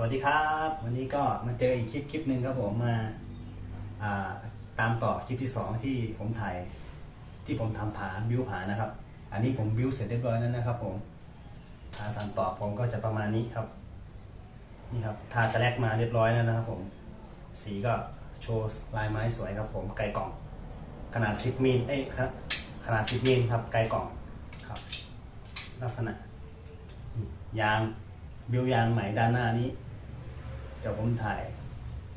สวัสดีครับ วันนี้ก็มาเจออีกคลิปคลิปหนึ่งครับผมมาาตามต่อคลิปที่สองที่ผมถ่ายที่ผมทำผาบิวผานะครับ อันนี้ผมบิวเสร็จเรียบร้อยแล้วนะครับ ผมทาสันต่อผมก็จะประมาณนี้ครับ นี่ครับทาสแลกมาเรียบร้อยแล้วนะครับ ผมสีก็โชว์ลายไม้สวยครับผมไกลกล่อง ขนาด 10มิลเอ้ยครับขนาด 10มิลครับไกลกล่องครับ ลักษณะยางบิวยางใหม่ด้านหน้านี้ เดี๋ยวผมถ่าย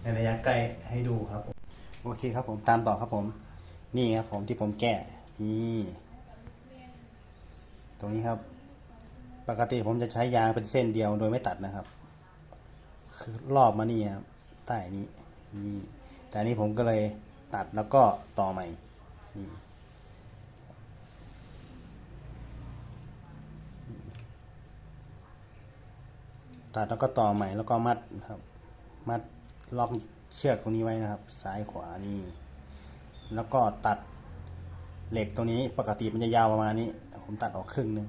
ในระยะใกล้ให้ดูครับผมโอเคครับผมตามต่อครับผม นี่ครับผมที่ผมแก้นี่ตรงนี้ครับ ปกติผมจะใช้ยางเป็นเส้นเดียวโดยไม่ตัดนะครับ คือรอบมานี่ครับใต้นี้นี่แต่นนี้ผมก็เลยตัดแล้วก็ต่อใหม่นี่ตัดแล้วก็ต่อใหม่แล้วก็มัดครับ มัดล็อกเชือกตรงนี้ไว้นะครับ ซ้ายขวานี่แล้วก็ตัดเหล็กตรงนี้ปกติมันจะยาวประมาณนี้ ผมตัดออกครึ่งหนึง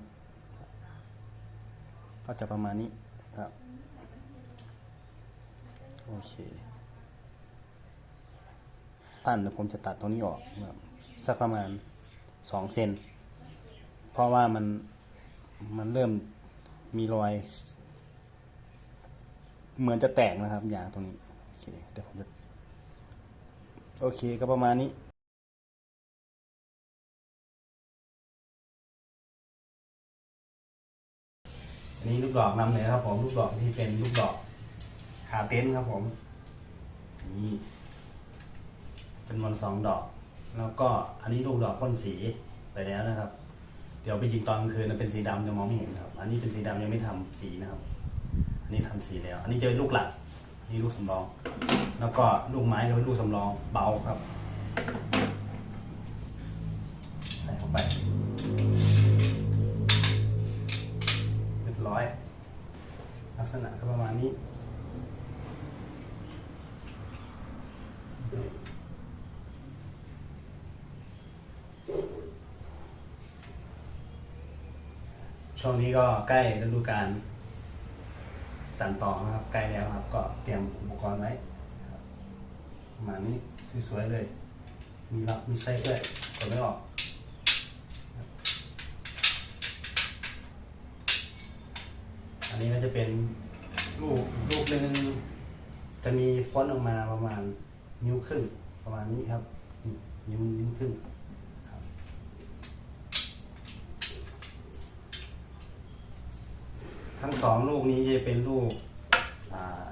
ก็จะประมาณนี้ครับโอเคตันเดี๋ยวผมจะตัดตรงนี้ออกครับสักประมาณสองเซนเพราะว่ามันมันเริ่มมีรอย เหมือนจะแตกนะครับยางตรงนี้โอเคเดี๋ยวผมจะโอเคก็ประมาณนี้อันนี้ลูกดอกนำเลยครับผมลูกดอกที่เป็นลูกดอกขาเต็นครับผมนี่จำนวนสองดอก แล้วก็อันนี้ลูกดอกพ่นสีไปแล้วนะครับ เดี๋ยวไปยิงตอนกลางคืนมันเป็นสีดำจะมองไม่เห็นครับ อันนี้เป็นสีดำยังไม่ทำสีนะครับ นนี้ทำสีแล้ว อันนี้จะเป็นลูกหลักนี่ลูกสำรอง แล้วก็ลูกไม้จะเป็นลูกสำรองเบาครับ ใส่เข้าไปเรียบร้อย ลักษณะก็ประมาณนี้ช่วงนี้ก็ใกล้ฤดูกาล สั่นต่อนะครับใกล้แล้วครับ ก็เตรียมอุปกรณ์ไว้ประมาณนี้สวยๆเลย มีรับมีไส้ด้วยกดไม่ออกอันนี้ก็จะเป็นลูกลูกหนึ่งจะมีพ้นออกมาประมาณนิ้วครึ่งประมาณนี้ครับนิ้วนิ้วครึ่งครับ ทั้งสองลูกนี้จะเป็นลูกอ่า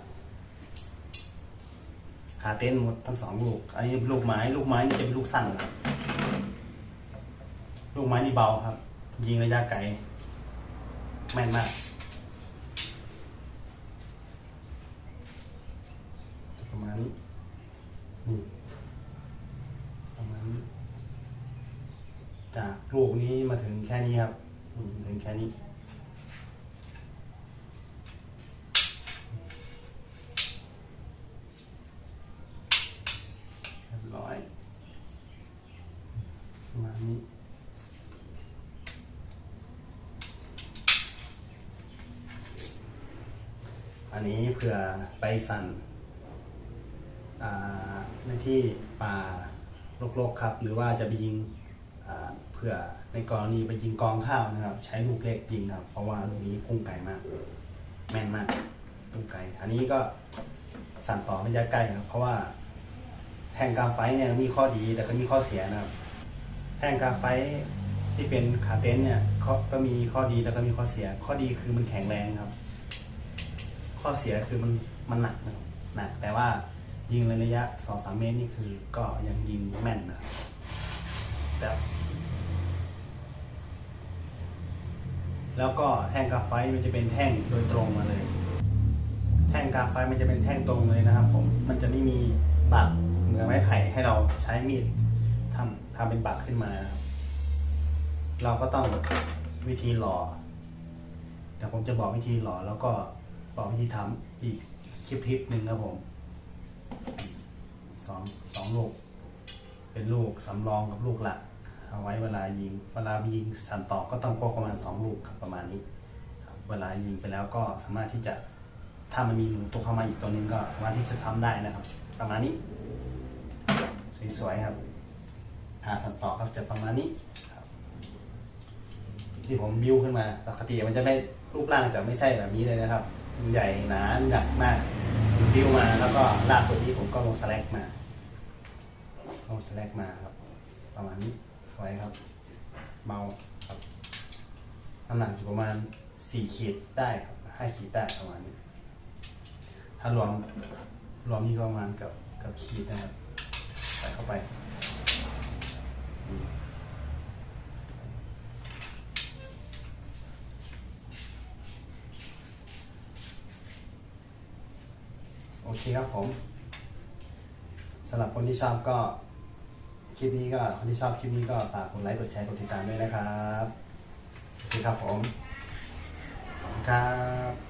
ขาเต้นหมดทั้งสองลูก อันนี้ลูกไม้ ลูกไม้นี่จะเป็นลูกสั้นครับลูกไม้นี่เบาครับ ยิงระยะไกลแม่นมากประมาณนี้ประมาณนี้จากลูกนี้มาถึงแค่นี้ครับถึงแค่นี้ เรียบร้อยประมาณ นี้อันนี้เผื่อไปสั่นอ่าในที่ป่ารกๆครับ หรือว่าจะไปยิงเผื่อในกรณีไปยิงกองข้าวนะครับ ใช้ลูกเล็กยิงครับ เพราะว่าลูกนี้พุ่งไกลมาก แม่นมากพุ่งไกล อันนี้ก็สั่นต่อระยะใกล้ครับ เพราะว่าแท่งกราไฟเนี่ยมีข้อดีแต่ก็มีข้อเสียนะครับ แท่งกราไฟที่เป็นขาเต็นท์เนี่ยก็มีข้อดีแล้วก็มีข้อเสีย ข้อดีคือมันแข็งแรงครับ ข้อเสียคือมันมันหนักนะครับหนักแต่ว่ายิงระยะสองสามเมตรนี่คือก็ยังยิงแม่นนะครับแต่แล้วก็แท่งกราไฟมันจะเป็นแท่งโดยตรงมาเลย แท่งกราไฟมันจะเป็นแท่งตรงเลยนะครับ ผม มันจะไม่มีบักเหมือนไม้ไผ่ให้เราใช้มีด ทำเป็นบักขึ้นมานะครับ เราก็ต้องวิธีหล่อเดี๋ยวผมจะบอกวิธีหล่อแล้วก็บอกวิธีทำอีกคลิปคลิปหนึ่งครับผมสองสองลูก เป็นลูกสำรองกับลูกหลักเอาไว้เวลายิง เวลายิงสันต่อก็ต้องพกประมาณสองลูกครับประมาณนี้เวลายิงไปแล้วก็สามารถที่จะถ้ามันมีหนูตัวเข้ามาอีกตัวนึงก็สามารถที่จะทำได้นะครับ ประมาณนี้ สวยๆครับ หาสันต่อครับจะประมาณนี้ครับที่ผมบิวขึ้นมาปกติมันจะไม่รูปร่างจะไม่ใช่แบบนี้เลยนะครับมันใหญ่หนาหนักมากบิวมาแล้วก็ล่าสุดนี้ผมก็ลงสแลกมาลงสแลกมาครับ ประมาณนี้สวยครับ เมาครับน้ำหนักอยู่ประมาณสี่ขีดได้ครับห้าขีดได้ประมาณนี้ ถ้ารวมรวมนี่ก็ประมาณกับกับขีดนะครับใส่เข้าไป โอเคครับผมสำหรับคนที่ชอบก็ คลิปนี้ก็คนที่ชอบคลิปนี้ก็ฝากกดไลค์กดแชร์กดติดตามด้วยนะครับ โอเคครับผมขอบคุณครับ